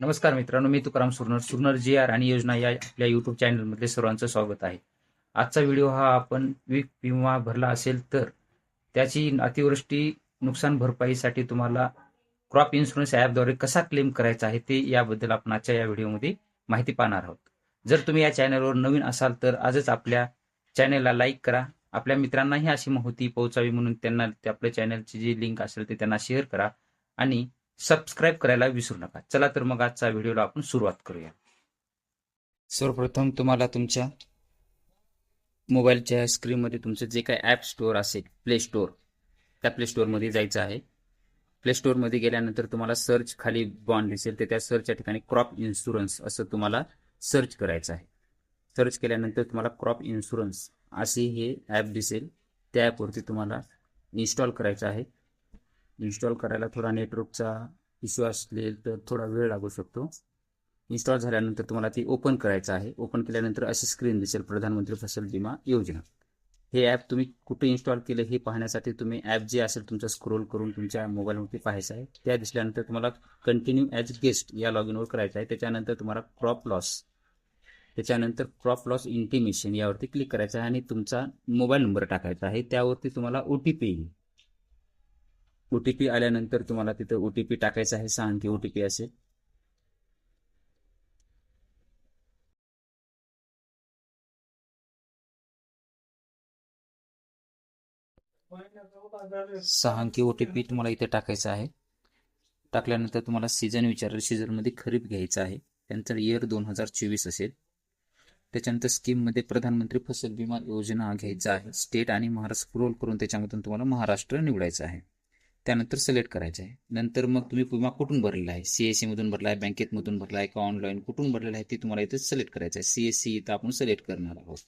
नमस्कार मित्रांनो मी तुकाराम सुरनर सुरनर जी आर आणि योजना या आपल्या युट्यूब चॅनलमध्ये सर्वांचं स्वागत आहे. आजचा व्हिडिओ हा आपण पीक विमा भरला असेल तर त्याची अतिवृष्टी नुकसान भरपाईसाठी तुम्हाला क्रॉप इन्शुरन्स ॲपद्वारे कसा क्लेम करायचा आहे ते याबद्दल आपण आजच्या या व्हिडिओमध्ये माहिती पाहणार आहोत. जर तुम्ही या चॅनलवर नवीन असाल तर आजच आपल्या चॅनलला लाईक करा. आपल्या मित्रांनाही अशी माहिती पोहोचावी म्हणून त्यांना ते आपल्या चॅनलची जी लिंक असेल ते त्यांना शेअर करा. आणि सबस्क्राईब करायला विसरू नका. चला तर मग आजचा व्हिडिओला आपण सुरुवात करूया. सर्वप्रथम तुम्हाला तुमच्या मोबाईलच्या स्क्रीनमध्ये तुमचं जे काही ॲप स्टोअर असेल प्ले स्टोअर त्या प्ले स्टोअरमध्ये जायचं आहे. प्ले स्टोअरमध्ये गेल्यानंतर तुम्हाला सर्च खाली बॉन्ड दिसेल तर त्या सर्चच्या ठिकाणी क्रॉप इन्शुरन्स असं तुम्हाला सर्च करायचं आहे. सर्च केल्यानंतर तुम्हाला क्रॉप इन्शुरन्स असे हे ॲप दिसेल. त्या ॲपवरती तुम्हाला इन्स्टॉल करायचं आहे. इन्स्टॉल करायला थोडा नेटवर्कचा इश्यू असेल तर थोडा वेळ लागू शकतो. इन्स्टॉल झाल्यानंतर तुम्हाला ते ओपन करायचं आहे. ओपन केल्यानंतर अशी स्क्रीन दिसेल प्रधानमंत्री फसल विमा योजना. हे ॲप तुम्ही कुठे इन्स्टॉल केलं हे पाहण्यासाठी तुम्ही ॲप जे असेल तुमचं स्क्रोल करून तुमच्या मोबाईलवरती पाहायचं आहे. त्या दिसल्यानंतर तुम्हाला कंटिन्यू ॲज गेस्ट या लॉग इनवर करायचं आहे. त्याच्यानंतर तुम्हाला क्रॉप लॉस त्याच्यानंतर क्रॉप लॉस इंटिमेशन यावरती क्लिक करायचं आहे आणि तुमचा मोबाईल नंबर टाकायचा आहे. त्यावरती तुम्हाला ओ टी पी येईल. ओटीपी आल्यानंतर तुम्हाला तिथं ओटीपी टाकायचा आहे. सहा अंकी ओटीपी असेल सहा अंकी ओटीपी तुम्हाला इथे टाकायचा आहे. टाकल्यानंतर तुम्हाला सीझन विचारेल. सीझनमध्ये खरीप घ्यायचं आहे. त्यानंतर इयर दोन हजार चोवीस असेल. त्याच्यानंतर स्कीममध्ये प्रधानमंत्री फसल विमा योजना घ्यायचा आहे. स्टेट आणि महाराष्ट्र स्क्रोल करून त्याच्यामधून तुम्हाला महाराष्ट्र निवडायचं आहे. त्यानंतर सिलेक्ट करायचं आहे. नंतर मग तुम्ही विमा कुठून भरलेला आहे? सी एस सीमधून भरला आहे बँकेतमधून भरला आहे का ऑनलाईन कुठून भरलेला आहे ते तुम्हाला इथे सिलेक्ट करायचं आहे. सी एस सी इथं आपण सिलेक्ट करणार आहोत.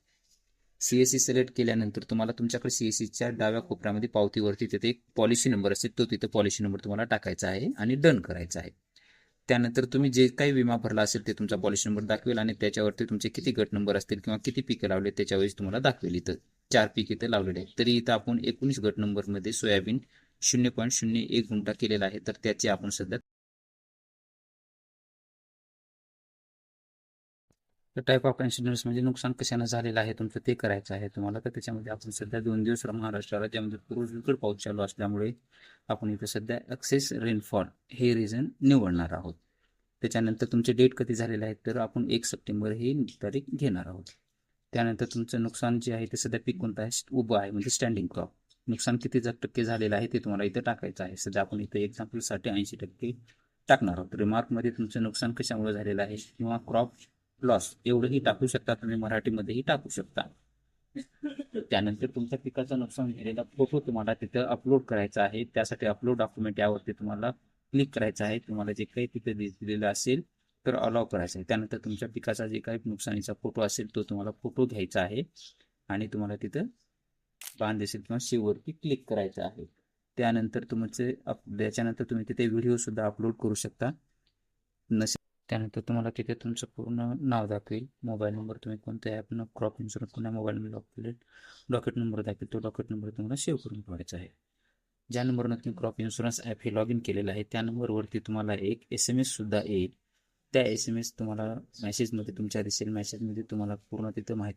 सी एस सी सिलेक्ट केल्यानंतर तुम्हाला तुमच्याकडे सी एस सीच्या डाव्या कोपऱ्यामध्ये पावतीवरती तिथे एक पॉलिसी नंबर असेल तो तिथे पॉलिसी नंबर तुम्हाला टाकायचा आहे आणि डन करायचा आहे. त्यानंतर तुम्ही जे काही विमा भरला असेल ते तुमचा पॉलिसी नंबर दाखवेल आणि त्याच्यावरती तुमचे किती गट नंबर असतील किंवा किती पिकं लावले त्याच्यावेळेस तुम्हाला दाखवेल इथं. चार पीक इथं लावलेले आहेत. तरी इथं आपण एकोणीस गट नंबरमध्ये सोयाबीन शून्य पॉईंट शून्य एक गुंठा केलेला आहे. तर त्याचे आपण सध्या टाईप ऑफ इन्शुरन्स म्हणजे नुकसान कशानं झालेलं आहे तुमचं ते करायचं आहे तुम्हाला. तर त्याच्यामध्ये आपण सध्या दोन दिवस महाराष्ट्र राज्यामध्ये पूर्वकडे पाऊस चालू असल्यामुळे आपण इथं सध्या एक्सेस रेनफॉल हे रिझन निवडणार आहोत. त्याच्यानंतर तुमचे डेट कधी झालेले आहेत तर आपण एक सप्टेंबर ही तारीख घेणार आहोत. त्यानंतर तुमचं नुकसान जे आहे ते सध्या पीक कोणतं आहे? उभं आहे म्हणजे स्टँडिंग क्रॉप नुकसान किती टक्के झालेलं आहे ते तुम्हाला इथं टाकायचं आहे. सध्या आपण इथं एक्झाम्पलसाठी ऐंशी टक्के टाकणार आहोत. रिमार्कमध्ये तुमचं नुकसान कशामुळे झालेलं आहे किंवा क्रॉप लॉस एवढंही टाकू शकता तुम्ही मराठीमध्येही टाकू शकता. त्यानंतर तुमच्या पिकाचं नुकसान झालेला फोटो तुम्हाला तिथं अपलोड करायचा आहे. त्यासाठी अपलोड डॉक्युमेंट यावरती तुम्हाला क्लिक करायचं आहे. तुम्हाला जे काही तिथे दिलेलं असेल तर अलाव करायचं आहे. त्यानंतर तुमच्या पिकाचा जे काही नुकसानीचा फोटो असेल तो तुम्हाला फोटो घ्यायचा आहे आणि तुम्हाला तिथं पान दिसेल किंवा शिववरती क्लिक करायचं आहे. त्यानंतर तुमचे त्याच्यानंतर तुम्ही तिथे व्हिडिओ सुद्धा अपलोड करू शकता. नसेल त्यानंतर तुम्हाला तिथे तुमचं पूर्ण नाव दाखवेल. मोबाईल नंबर तुम्ही कोणत्या ॲपनं क्रॉप इन्शुरन्स कोणत्या मोबाईल नंबर लॉक केले डॉकेट नंबर दाखवेल. तो डॉकेट नंबर तुम्हाला सेव्ह करून ठेवायचा आहे. ज्या नंबरनं तुम्ही क्रॉप इन्शुरन्स ॲप हे लॉग इन केलेलं आहे त्या नंबरवरती तुम्हाला एक एस एम एससुद्धा येईल. त्या एस एम एस तुम्हाला मेसेजमध्ये तुमच्या दिसेल मेसेजमध्ये तुम्हाला पूर्ण तिथं माहिती